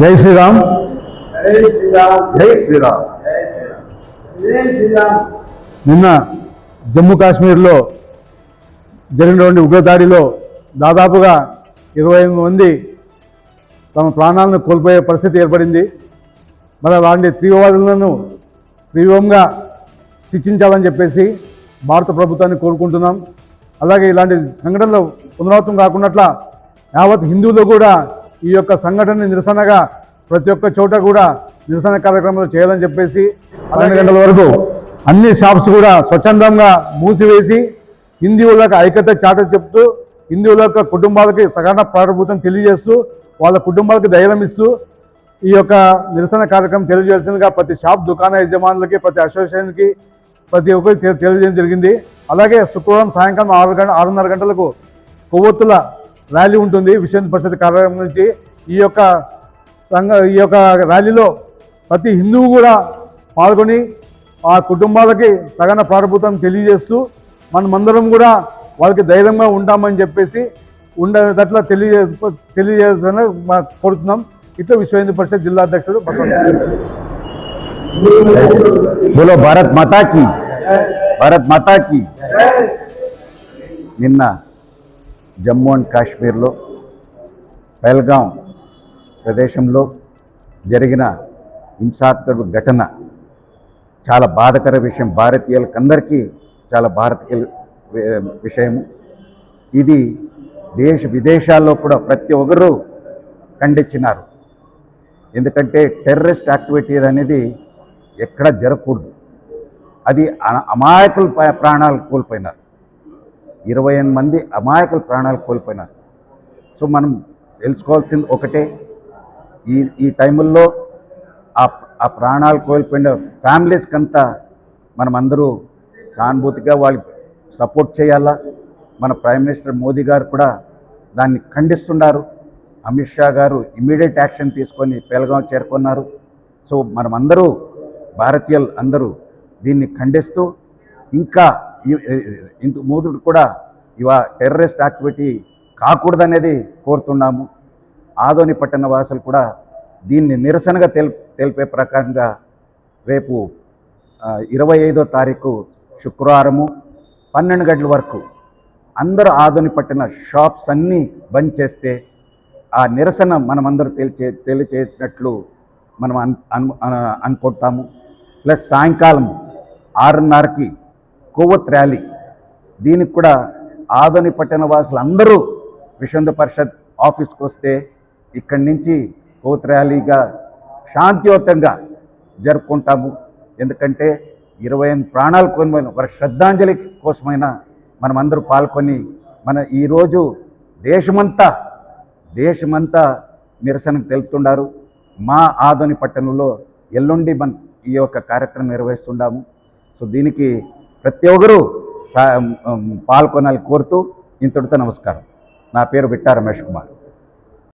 జై శ్రీరామ్. జై శ్రీరామ్. నిన్న జమ్మూ కాశ్మీర్లో జరిగినటువంటి ఉగ్రదాడిలో దాదాపుగా ఇరవై ఎనిమిది మంది తమ ప్రాణాలను కోల్పోయే పరిస్థితి ఏర్పడింది. మరి అలాంటి తీవ్రవాదులను తీవ్రంగా శిక్షించాలని చెప్పేసి భారత ప్రభుత్వాన్ని కోరుకుంటున్నాం. అలాగే ఇలాంటి సంఘటనలు పునరావృతం కాకున్నట్ల యావత్ హిందువులు కూడా ఈ యొక్క సంఘటన నిరసనగా ప్రతి ఒక్క చోట కూడా నిరసన కార్యక్రమాలు చేయాలని చెప్పేసి పన్నెండు గంటల వరకు అన్ని షాప్స్ కూడా స్వచ్ఛందంగా మూసివేసి హిందువులకు ఐక్యత చాట చెప్తూ హిందువుల యొక్క కుటుంబాలకి సగన ప్రారంభూతం తెలియజేస్తూ వాళ్ళ కుటుంబాలకు ధైర్యం ఇస్తూ ఈ యొక్క నిరసన కార్యక్రమం తెలియజేయాల్సిందిగా ప్రతి షాప్ దుకాణ యజమానులకి ప్రతి అసోసియేషన్కి ప్రతి ఒక్కరికి తెలియజేయడం జరిగింది. అలాగే శుక్రవారం సాయంకాలం ఆరు గంట ఆరున్నర గంటలకు కొవ్వొత్తుల ర్యాలీ ఉంటుంది. విశ్వ పరిషత్ కార్యాలయం నుంచి ఈ యొక్క సంఘ ఈ యొక్క ర్యాలీలో ప్రతి హిందువు కూడా పాల్గొని ఆ కుటుంబాలకి సగన ప్రారంభూతం తెలియజేస్తూ మనమందరం కూడా వాళ్ళకి ధైర్యంగా ఉంటామని చెప్పేసి ఉండేటట్లా తెలియజే తెలియజేయాలని మా కోరుతున్నాం. ఇట్లా విశ్వ హిందూ పరిషత్ జిల్లా అధ్యక్షుడు బోలో భారత్ మాతా की భారత్ మాతా की। నిన్న జమ్మూ అండ్ కాశ్మీర్లో పెల్గాం ప్రదేశంలో జరిగిన హింసాత్మక ఘటన చాలా బాధకర విషయం. భారతీయులకందరికీ చాలా భారతీయ విషయము. ఇది దేశ విదేశాల్లో కూడా ప్రతి ఒక్కరూ ఖండించినారు. ఎందుకంటే టెర్రరిస్ట్ యాక్టివిటీ అనేది ఎక్కడ జరగకూడదు. అది అ- అమాయకుల ప్రాణాలు కోల్పోయినారు. ఇరవై ఎనిమిది మంది అమాయకుల ప్రాణాలు కోల్పోయినారు. సో మనం తెలుసుకోవాల్సింది ఒకటే ఈ ఈ టైముల్లో ఆ ఆ ప్రాణాలు కోల్పోయిన ఫ్యామిలీస్కి అంతా మనమందరూ సానుభూతిగా వాళ్ళకి సపోర్ట్ చేయాలా? మన ప్రైమ్ మినిస్టర్ మోదీ గారు కూడా దాన్ని ఖండిస్తున్నారు. అమిత్ షా గారు ఇమ్మీడియట్ యాక్షన్ తీసుకొని పెలగాం చేరుకున్నారు. సో మనమందరూ భారతీయులు అందరూ దీన్ని ఖండిస్తూ ఇంకా ఇంత ముందు కూడా ఇవా టెర్రరిస్ట్ యాక్టివిటీ కాకూడదనేది కోరుతున్నాము. ఆదోని పట్టణ వాసులు కూడా దీన్ని నిరసనగా తెల్ తెలిపే ప్రకారంగా రేపు ఇరవై ఐదో తారీఖు శుక్రవారము పన్నెండు గంటల వరకు అందరూ ఆదోని పట్టిన షాప్స్ అన్నీ బంద్ చేస్తే ఆ నిరసన మనమందరూ తెలిచే తెలియచేసినట్లు మనం అన్ అను- అనుకుంటాము. ప్లస్ సాయంకాలం ఆరున్నరకి కొవ్వొత్ ర్యాలీ. దీనికి కూడా ఆదోని పట్టణ వాసులు అందరూ విశ్వంద పరిషత్ ఆఫీస్కి వస్తే ఇక్కడి నుంచి కొవ్వొత్ ర్యాలీగా శాంతియుతంగా జరుపుకుంటాము. ఎందుకంటే ఇరవై ఎనిమిది ప్రాణాలు కోల్పోయిన వారి శ్రద్ధాంజలి కోసమైనా మనమందరూ పాల్గొని మన ఈరోజు దేశమంతా దేశమంతా నిరసనకు తెలుపుతున్నారు మా ఆదోని పట్టణంలో ఎల్లుండి మన ఈ యొక్క కార్యక్రమం నిర్వహిస్తున్నాము సో దీనికి ప్రతి ఒక్కరూ పాల్గొనాలని కోరుతూ ఇంతటితో నమస్కారం. నా పేరు బిట్టా రమేష్ కుమార్.